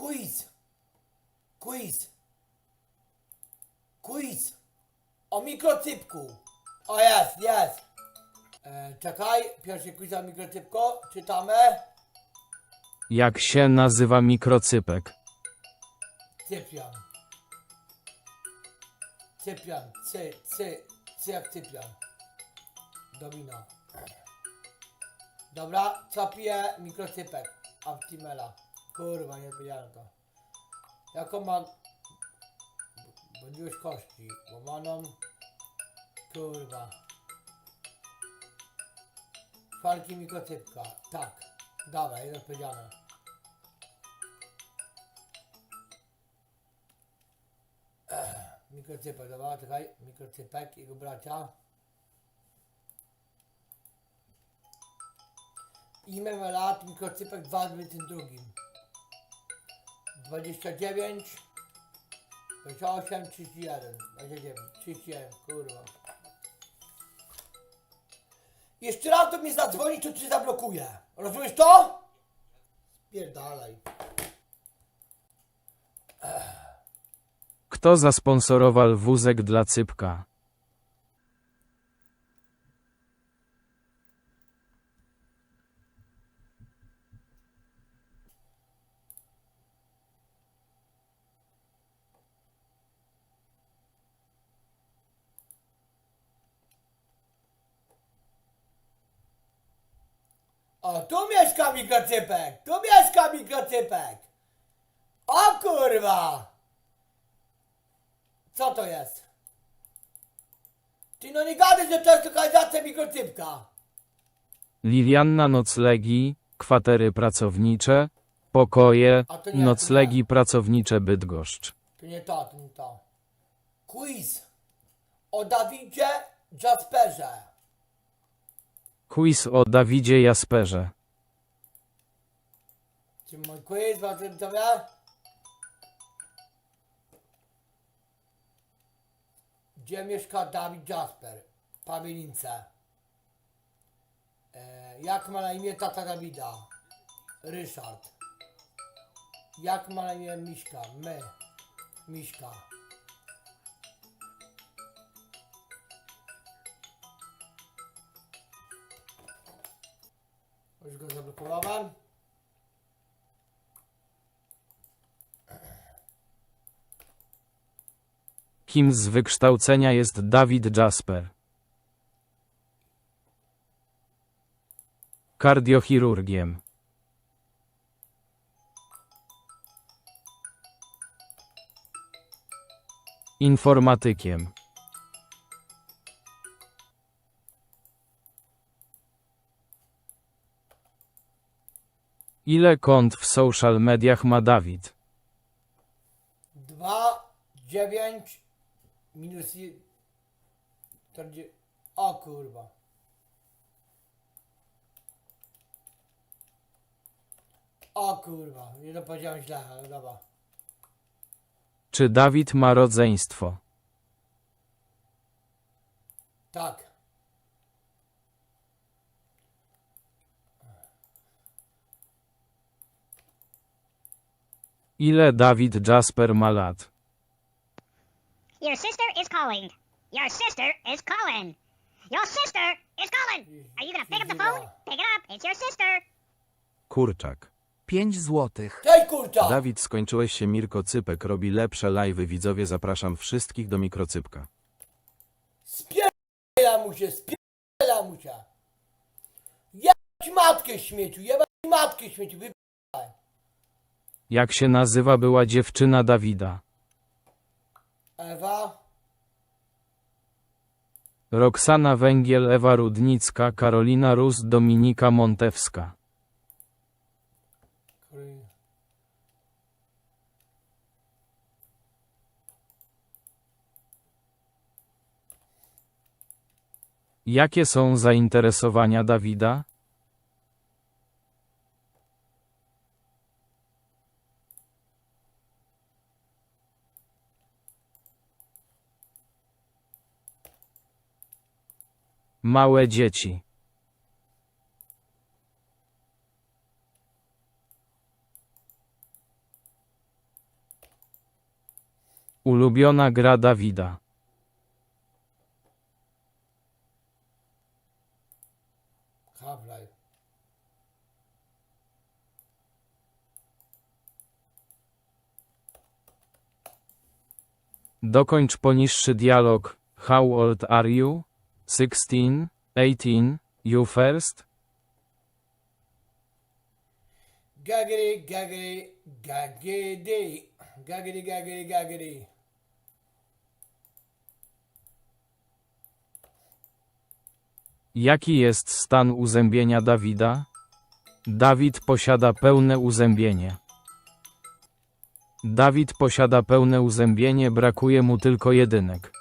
Quiz. Quiz. Quiz. O mikrocypku. O jest, jest. E, czekaj, pierwszy quiz o mikrocypku. Czytamy. Jak się nazywa mikrocypek? Cyprian. Cyprian. Cy, cy, cy jak Cyprian. Domino. Dobra, co pije mikrocypek? Optimela. Kurwa, nie powiedziałem to. Jaką ma... Bądź kości. Łamaną. Kurwa. Falki mikrocypka. Tak. Dobra, jest odpowiedziane. Mikrocypek, dobra, czekaj. Mikrocypek, jego bracia. Imię ma lat, mikrocypek 22. 29, 28, 31, 29, 31, kurwa. Jeszcze raz do mnie zadzwoni, to cię zablokuję. Rozumiesz to? Spierdalaj. Kto zasponsorował wózek dla cypka? O, tu mieszka mikrocypek! Tu mieszka mikrocypek! O kurwa! Co to jest? Ty no nie gadaj, że to jest lokalizacja mikrocypka! Lilianna noclegi, kwatery pracownicze, pokoje, A to nie, noclegi pracownicze Bydgoszcz. To nie to, to nie to. Quiz o Dawidzie Jasperze. Quiz o Dawidzie Jasperze. Czy mój quiz, bardzo widzowie? Gdzie mieszka Dawid Jasper? Pawielince. E, jak ma na imię tata Dawida? Ryszard. Jak ma na imię Miśka? My. Miśka. Już go zablokowałem. Kim z wykształcenia jest Dawid Jasper? Kardiochirurgiem. Informatykiem. Ile kont w social mediach ma Dawid? 2, 9 minus 40. O kurwa. O kurwa, nie to powiedziałem źle, ale dobra. Czy Dawid ma rodzeństwo? Tak. Ile Dawid Jasper ma lat? Your sister is calling. Your sister is calling. Your sister is calling. Are you gonna pick up the phone? Pick it up. It's your sister. Kurczak. 5 złotych. Kurcza! Dawid, skończyłeś się Mirkocypek, robi lepsze live'y. Widzowie, zapraszam wszystkich do Mikrocypka. Spierdala mu się, spierdala mu się. Jebać matkę śmieciu, jebać matkę śmieciu, wy... Jak się nazywa była dziewczyna Dawida? Ewa, Roxana Węgiel, Ewa Rudnicka, Karolina Rus, Dominika Montewska. Jakie są zainteresowania Dawida? Małe dzieci. Ulubiona gra Dawida. Half-Life. Dokończ poniższy dialog. How old are you? 16? 18? You first? Gagry, gagry, gagry, gagry, gagry, gagry. Jaki jest stan uzębienia Dawida? Dawid posiada pełne uzębienie. Dawid posiada pełne uzębienie, brakuje mu tylko jedynek.